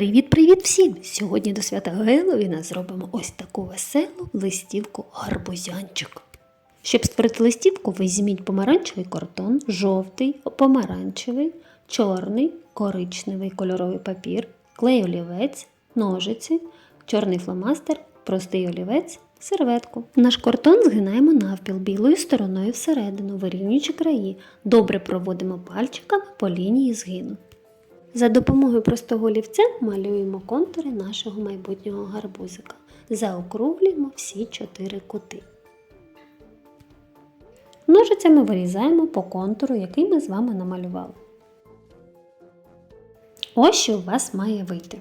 Привіт-привіт всім! Сьогодні до свята Геловіна зробимо ось таку веселу листівку гарбузянчик. Щоб створити листівку, візьміть помаранчевий картон, жовтий, помаранчевий, чорний, коричневий кольоровий папір, клей олівець, ножиці, чорний фломастер, простий олівець, серветку. Наш картон згинаємо навпіл білою стороною всередину, вирівнюючи краї. Добре проводимо пальчиками по лінії згину. За допомогою простого олівця малюємо контури нашого майбутнього гарбузика. Заокруглюємо всі чотири кути. Ножицями вирізаємо по контуру, який ми з вами намалювали. Ось що у вас має вийти.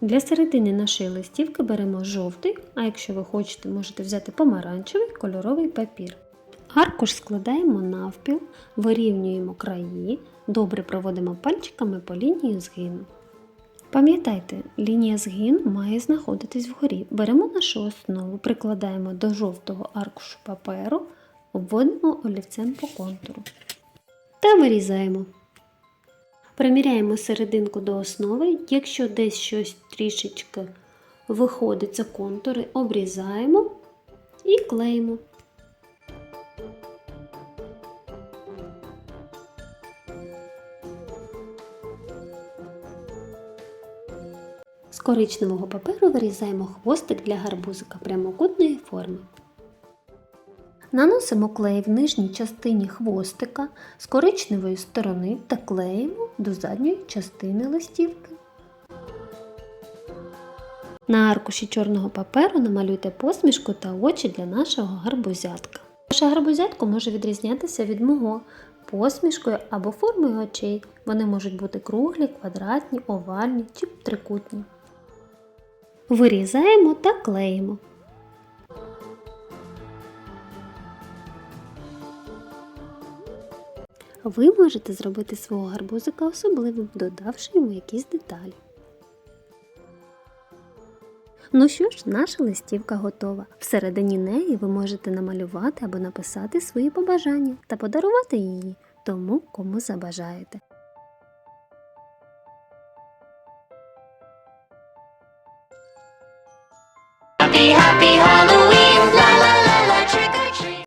Для середини нашої листівки беремо жовтий, а якщо ви хочете, можете взяти помаранчевий кольоровий папір. Аркуш складаємо навпіл, вирівнюємо краї, добре проводимо пальчиками по лінії згину. Пам'ятайте, лінія згину має знаходитись вгорі. Беремо нашу основу, прикладаємо до жовтого аркушу паперу, обводимо олівцем по контуру та вирізаємо. Приміряємо серединку до основи, якщо десь щось трішечки виходить за контури, обрізаємо і клеїмо. З коричневого паперу вирізаємо хвостик для гарбузика прямокутної форми. Наносимо клей в нижній частині хвостика з коричневої сторони та клеїмо до задньої частини листівки. На аркуші чорного паперу намалюйте посмішку та очі для нашого гарбузятка. Ваше гарбузятко може відрізнятися від мого посмішкою або формою очей. Вони можуть бути круглі, квадратні, овальні чи трикутні. Вирізаємо та клеїмо. Ви можете зробити свого гарбузика особливим, додавши йому якісь деталі. Ну що ж, наша листівка готова. Всередині неї ви можете намалювати або написати свої побажання та подарувати її тому, кому забажаєте. happy, happy.